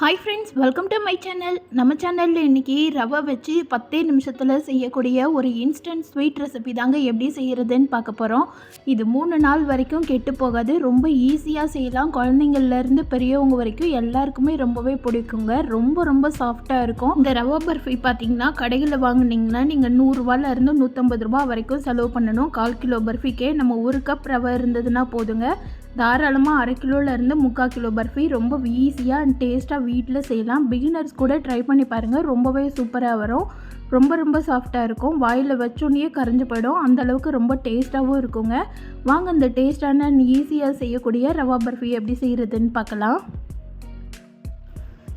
Hi friends welcome to my channel நம்ம சேனலில் இன்றைக்கி ரவை வச்சு பத்தே நிமிஷத்தில் செய்யக்கூடிய ஒரு இன்ஸ்டன்ட் ஸ்வீட் ரெசிபி தாங்க எப்படி செய்கிறதுன்னு பார்க்க போகிறோம் இது மூணு நாள் வரைக்கும் கெட்டு போகாது. ரொம்ப ஈஸியாக செய்யலாம். குழந்தைங்கள்லேருந்து பெரியவங்க வரைக்கும் எல்லாருக்குமே ரொம்பவே பிடிக்குங்க. ரொம்ப ரொம்ப சாஃப்டாக இருக்கும். இந்த ரவை பர்ஃபி பார்த்தீங்கன்னா கடைகளில் வாங்குனீங்கன்னா நீங்கள் நூறுரூவாலேருந்து நூற்றம்பது ரூபா வரைக்கும் செலவு பண்ணணும். கால் கிலோ பர்ஃபிக்கே நம்ம ஒரு கப் ரவை இருந்ததுன்னா போதுங்க. தாராளமாக அரை கிலோலேருந்து முக்கால் கிலோ பர்ஃபி. ரொம்ப ஈஸியாக அண்ட் டேஸ்ட்டாக வீட்டில் செய்யலாம். பிகினர்ஸ் கூட ட்ரை பண்ணி பாருங்கள் ரொம்பவே சூப்பராக வரும். ரொம்ப ரொம்ப சாஃப்டாக இருக்கும். வாயில் வச்சோன்னே கரைஞ்சு போயிடும். அந்தளவுக்கு ரொம்ப டேஸ்ட்டாகவும் இருக்குங்க. வாங்க அந்த டேஸ்டான ஈஸியாக செய்யக்கூடிய ரவா பர்ஃபி எப்படி செய்கிறதுன்னு பார்க்கலாம்.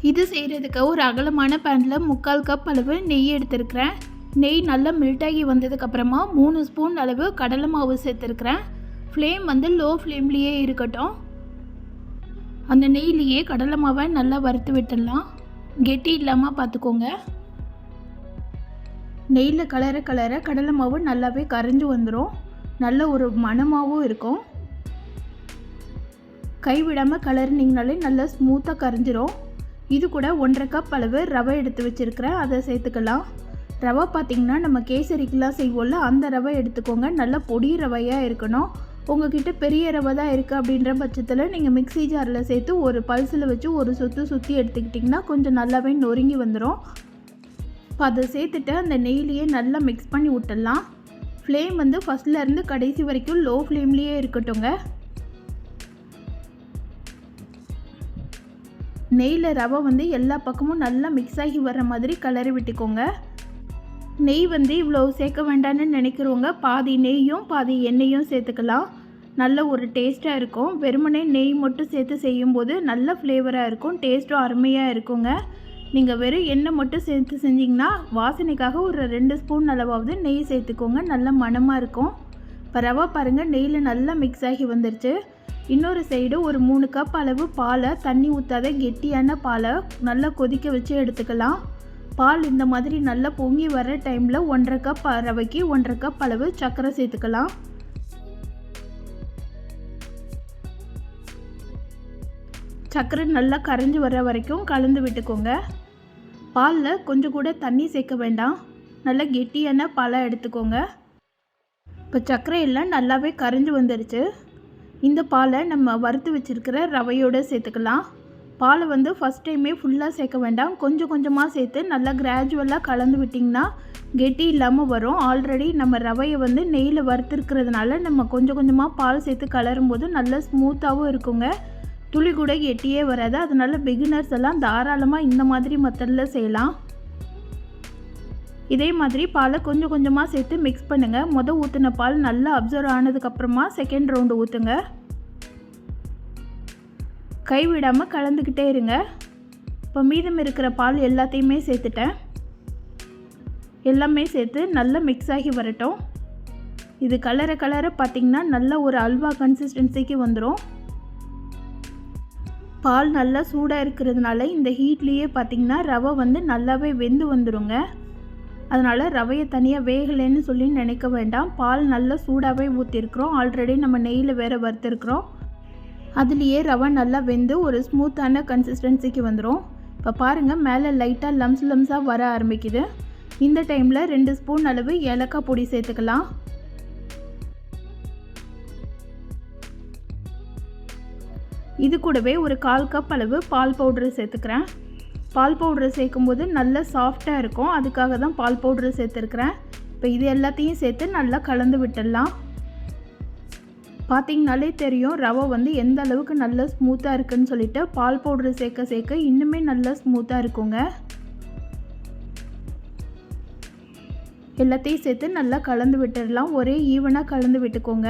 இது செய்கிறதுக்கு ஒரு அகலமான பேனில் முக்கால் கப் அளவு நெய் எடுத்திருக்கிறேன். நெய் நல்லா மெல்ட்டாகி வந்ததுக்கப்புறமா மூணு ஸ்பூன் அளவு கடலை மாவு சேர்த்துருக்குறேன். ஃப்ளேம் வந்து லோ ஃப்ளேம்லேயே இருக்கட்டும். அந்த நெய்லேயே கடலை மாவை நல்லா வறுத்து விட்டுடலாம். கெட்டி இல்லாமல் பார்த்துக்கோங்க. நெய்யில் கலர கலர கடலை மாவு நல்லாவே கரைஞ்சி வந்துடும் நல்ல ஒரு மணமாகவும் இருக்கும். கைவிடாமல் கலர்னிங்கனாலே நல்லா ஸ்மூத்தாக கரைஞ்சிரும். இது கூட ஒன்றரை கப் அளவு ரவை எடுத்து வச்சுருக்கிறேன். அதை சேர்த்துக்கலாம். ரவை பார்த்திங்கன்னா நம்ம கேசரிக்கெலாம் செய்வோம்ல அந்த ரவை எடுத்துக்கோங்க. நல்லா பொடி ரவையாக இருக்கணும். உங்ககிட்ட பெரிய ரவை தான் இருக்குது அப்படின்ற பட்சத்தில் நீங்கள் மிக்ஸி ஜாரில் சேர்த்து ஒரு பல்சில் வச்சு ஒரு சுற்று சுற்றி எடுத்துக்கிட்டிங்கன்னா கொஞ்சம் நல்லாவே நொறுங்கி வந்துடும் இப்போ அதை சேர்த்துட்டு அந்த நெய்லையே நல்லா மிக்ஸ் பண்ணி விட்டுடலாம் ஃப்ளேம் வந்து ஃபஸ்ட்லேருந்து கடைசி வரைக்கும் லோ ஃப்ளேம்லேயே இருக்கட்டுங்க நெய்யில் ரவை வந்து எல்லா பக்கமும் நல்லா மிக்ஸ் ஆகி வர்ற மாதிரி கலரி விட்டுக்கோங்க. நெய் வந்து இவ்வளோ சேர்க்க வேண்டாம்னு நினைக்கிறவங்க பாதி நெய்யும் பாதி எண்ணெயும் சேர்த்துக்கலாம். நல்ல ஒரு டேஸ்ட்டாக இருக்கும். வெறுமனே நெய் மட்டும் சேர்த்து செய்யும்போது நல்ல ஃப்ளேவராக இருக்கும். டேஸ்ட்டும் அருமையாக இருக்குங்க. நீங்கள் வெறும் எண்ணெய் மட்டும் சேர்த்து செஞ்சிங்கன்னா வாசனைக்காக ஒரு ரெண்டு ஸ்பூன் அளவாவது நெய் சேர்த்துக்கோங்க. நல்ல மணமாக இருக்கும். இப்போ ரவா பாருங்கள் நெய்யில் நல்லா மிக்ஸ் ஆகி வந்துருச்சு. இன்னொரு சைடு ஒரு மூணு கப் அளவு பாலை தண்ணி ஊற்றாத கெட்டியான பாலை நல்லா கொதிக்க வச்சு எடுத்துக்கலாம். பால் இந்த மாதிரி நல்லா பொங்கி வர டைமில் ஒன்றரை கப் ரவைக்கு ஒன்றரை கப் அளவு சர்க்கரை சேர்த்துக்கலாம். சர்க்கரை நல்லா கரைஞ்சி வர வரைக்கும் கலந்து விட்டுக்கோங்க. பாலில் கொஞ்சம் கூட தண்ணி சேர்க்க வேண்டாம். நல்லா கெட்டியான பாலாக எடுத்துக்கோங்க. இப்போ சர்க்கரை எல்லாம் நல்லாவே கரைஞ்சி வந்துருச்சு. இந்த பாலை நம்ம வறுத்து வச்சுருக்கிற ரவையோடு சேர்த்துக்கலாம். பாலை வந்து ஃபஸ்ட் டைமே ஃபுல்லாக சேர்க்க வேண்டாம். கொஞ்சம் கொஞ்சமாக சேர்த்து நல்லா கிராஜுவலாக கலந்து விட்டிங்கன்னா கெட்டி இல்லாமல் வரும். ஆல்ரெடி நம்ம ரவையை வந்து நெய்யில் வறுத்துருக்கிறதுனால நம்ம கொஞ்சம் கொஞ்சமாக பால் சேர்த்து கலரும் போது நல்லா ஸ்மூத்தாகவும் இருக்குங்க. துளி கூட கெட்டியே வராது. அதனால பிகினர்ஸ் எல்லாம் தாராளமாக இந்த மாதிரி மெத்தடில் செய்யலாம். இதே மாதிரி பாலை கொஞ்சம் கொஞ்சமாக சேர்த்து மிக்ஸ் பண்ணுங்கள் மொதல் ஊற்றின பால் நல்லா அப்சர்வ் ஆனதுக்கப்புறமா செகண்ட் ரவுண்டு ஊற்றுங்க கைவிடாமல் கலந்துக்கிட்டே இருங்க. இப்போ மீதம் இருக்கிற பால் எல்லாத்தையுமே சேர்த்துட்டேன். எல்லாமே சேர்த்து நல்லா மிக்ஸ் ஆகி வரட்டும். இது கலரை கலரை பார்த்திங்கன்னா நல்ல ஒரு அல்வா கன்சிஸ்டன்சிக்கு வந்துடும் பால் நல்லா சூடாக இருக்கிறதுனால இந்த ஹீட்லேயே பார்த்திங்கன்னா ரவை வந்து நல்லாவே வெந்து வந்துடுங்க அதனால் ரவையை தனியாக வேகலைன்னு சொல்லி நினைக்க வேண்டாம். பால் நல்லா சூடாகவே ஊற்றிருக்கிறோம் ஆல்ரெடி நம்ம நெய்யில் வேறு வறுத்துருக்குறோம். அதுலேயே ரவை நல்லா வெந்து ஒரு ஸ்மூத்தான கன்சிஸ்டன்சிக்கு வந்துடும் இப்போ பாருங்கள் மேலே லைட்டாக லம்ஸ் லம்ஸாக வர ஆரம்பிக்குது. இந்த டைமில் ரெண்டு ஸ்பூன் அளவு ஏலக்காய் பொடி சேர்த்துக்கலாம். இது கூடவே ஒரு கால் கப் அளவு பால் பவுட்ரு சேர்த்துக்கிறேன். பால் பவுட்ரு சேர்க்கும்போது நல்லா சாஃப்டாக இருக்கும். அதுக்காக தான் பால் பவுட்ரு சேர்த்துருக்குறேன். இப்போ இது எல்லாத்தையும் சேர்த்து நல்லா கலந்து விட்டுடலாம். பார்த்திங்கனாலே தெரியும் ரவை வந்து எந்த அளவுக்கு நல்லா ஸ்மூத்தாக இருக்குன்னு சொல்லிட்டு பால் பவுட்ரு சேர்க்க சேர்க்க இன்னுமே நல்லா ஸ்மூத்தாக இருக்குங்க. எல்லாத்தையும் சேர்த்து நல்லா கலந்து விட்டுடலாம். ஒரே ஈவனாக கலந்து விட்டுக்கோங்க.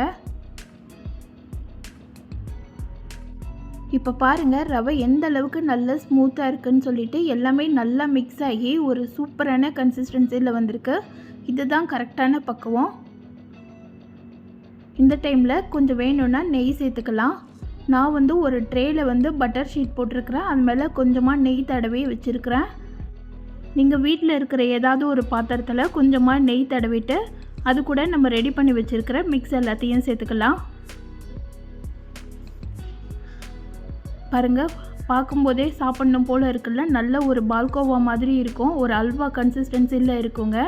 இப்போ பாருங்கள் ரவை எந்த அளவுக்கு நல்லா ஸ்மூத்தாக இருக்குன்னு சொல்லிட்டு எல்லாமே நல்லா மிக்ஸ் ஆகி ஒரு சூப்பரான கன்சிஸ்டன்சியில் வந்திருக்கு. இதுதான் கரெக்டான பக்குவம். இந்த டைமில் கொஞ்சம் வேணும்னா நெய் சேர்த்துக்கலாம். நான் வந்து ஒரு ட்ரேயில் வந்து பட்டர் ஷீட் போட்டிருக்கிறேன். அது மேலே கொஞ்சமாக நெய் தடவி வச்சுருக்கிறேன். நீங்கள் வீட்டில் இருக்கிற ஏதாவது ஒரு பாத்திரத்தில் கொஞ்சமாக நெய் தடவிட்டு அது கூட நம்ம ரெடி பண்ணி வச்சுருக்கிற மிக்ஸ் எல்லாத்தையும் சேர்த்துக்கலாம். பாருங்கள் பார்க்கும்போதே சாப்பிட்ணும் போல் இருக்குல்ல? நல்ல ஒரு பால்கோவா மாதிரி இருக்கும். ஒரு அல்வா கன்சிஸ்டன்சியில் இருக்குங்க.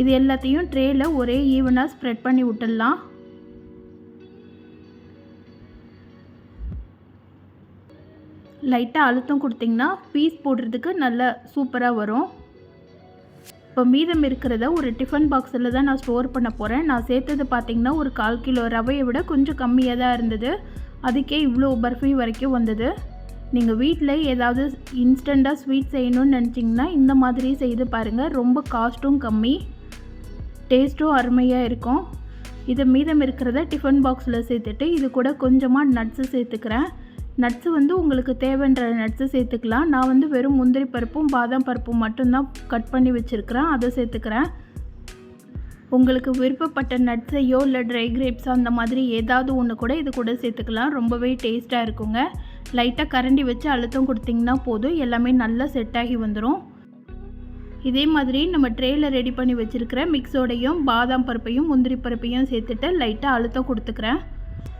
இது எல்லாத்தையும் ட்ரேயில் ஒரே ஈவனாக ஸ்ப்ரெட் பண்ணி விட்டுடலாம். லைட்டாக அழுத்தம் கொடுத்திங்கன்னா பீஸ் போடுறதுக்கு நல்ல சூப்பராக வரும். இப்போ மீதம் இருக்கிறத ஒரு டிஃபன் பாக்ஸில் தான் நான் ஸ்டோர் பண்ண போகிறேன் நான் சேர்த்தது பார்த்திங்கன்னா ஒரு கால் கிலோ ரவையை விட கொஞ்சம் கம்மியாக தான் இருந்தது. அதுக்கே இவ்வளோ பர்ஃபி வரைக்கும் வந்தது. நீங்கள் வீட்டில் ஏதாவது இன்ஸ்டண்ட்டாக ஸ்வீட் செய்யணும்னு நினச்சிங்கன்னா இந்த மாதிரி செய்து பாருங்கள் ரொம்ப காஸ்ட்டும் கம்மி. டேஸ்ட்டும் அருமையாக இருக்கும். இது மீதம் இருக்கிறத டிஃபன் பாக்ஸில் சேர்த்துட்டு இது கூட கொஞ்சமாக நட்ஸு சேர்த்துக்கிறேன். நட்ஸு வந்து உங்களுக்கு தேவைன்ற நட்ஸு சேர்த்துக்கலாம். நான் வந்து வெறும் முந்திரி பருப்பும் பாதாம் பருப்பும் மட்டும்தான் கட் பண்ணி வச்சுருக்கிறேன். அதை சேர்த்துக்கிறேன். உங்களுக்கு விருப்பப்பட்ட நட்ஸையோ இல்லை ட்ரை கிரேப்ஸோ அந்த மாதிரி ஏதாவது ஒன்று கூட இது கூட சேர்த்துக்கலாம். ரொம்பவே டேஸ்ட்டாக இருக்குங்க. லைட்டாக கரண்டி வச்சு அழுத்தம் கொடுத்திங்கன்னா போதும். எல்லாமே நல்லா செட் ஆகி வந்துடும் இதே மாதிரி நம்ம ட்ரேயில் ரெடி பண்ணி வச்சுருக்கிற மிக்ஸோடையும் பாதாம் பருப்பையும் முந்திரி பருப்பையும் சேர்த்துட்டு லைட்டாக அழுத்தம் கொடுத்துக்கிறேன்.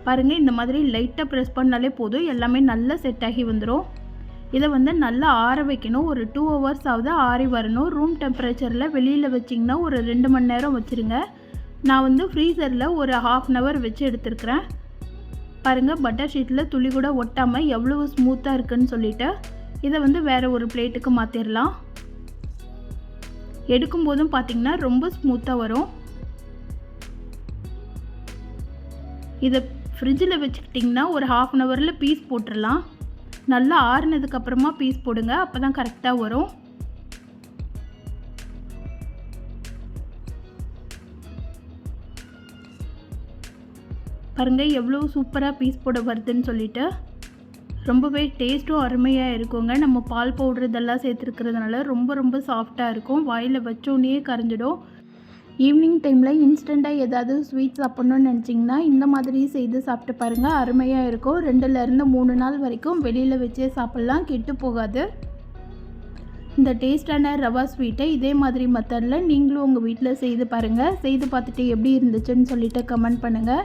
பாருங்கள் இந்த மாதிரி லைட்டாக ப்ரெஸ் பண்ணாலே போதும். எல்லாமே நல்லா செட் ஆகி வந்துடும் இதை வந்து நல்லா ஆற வைக்கணும். ஒரு டூ ஹவர்ஸ் ஆகுது ஆறி வரணும். ரூம் டெம்பரேச்சரில் வெளியில் வச்சிங்கன்னா ஒரு ரெண்டு மணி நேரம் வச்சுருங்க. நான் வந்து ஃப்ரீசரில் ஒரு ஹாஃப் அன் ஹவர் வச்சு எடுத்துருக்கிறேன். பாருங்கள் பட்டர் ஷீட்டில் துளி கூட ஒட்டாமல் எவ்வளவு ஸ்மூத்தாக இருக்குன்னு சொல்லிவிட்டு இதை வந்து வேறு ஒரு பிளேட்டுக்கு மாற்றிடலாம் எடுக்கும்போதும் பார்த்திங்கன்னா ரொம்ப ஸ்மூத்தாக வரும். இதை ஃப்ரிட்ஜில் வச்சுக்கிட்டிங்கன்னா ஒரு ஹாஃப் அன் ஹவரில் பீஸ் போட்டுடலாம். நல்லா ஆறுனதுக்கப்புறமா பீஸ் போடுங்க அப்போ தான் கரெக்டாக வரும். பாருங்கள் எவ்வளோ சூப்பராக பீஸ் போட வருதுன்னு சொல்லிவிட்டு ரொம்பவே டேஸ்ட்டும் அருமையாக இருக்குங்க. நம்ம பால் பவுட்ரு இதெல்லாம் சேர்த்துருக்கிறதுனால ரொம்ப ரொம்ப சாஃப்டாக இருக்கும். வாயில் வச்சோன்னே கரைஞ்சிடும். ஈவினிங் டைமில் இன்ஸ்டண்ட்டாக ஏதாவது ஸ்வீட் சாப்பிட்ணுன்னு நினச்சிங்கன்னா இந்த மாதிரி செய்து சாப்பிட்டு பாருங்கள் அருமையாக இருக்கும். ரெண்டுலேருந்து மூணு நாள் வரைக்கும் வெளியில் வச்சே சாப்பிட்லாம். கெட்டு போகாது. இந்த டேஸ்டான ரவா ஸ்வீட்டை இதே மாதிரி மெத்தடில் நீங்களும் உங்கள் வீட்டில் செய்து பாருங்கள் செய்து பார்த்துட்டு எப்படி இருந்துச்சுன்னு சொல்லிட்டு கமெண்ட் பண்ணுங்கள்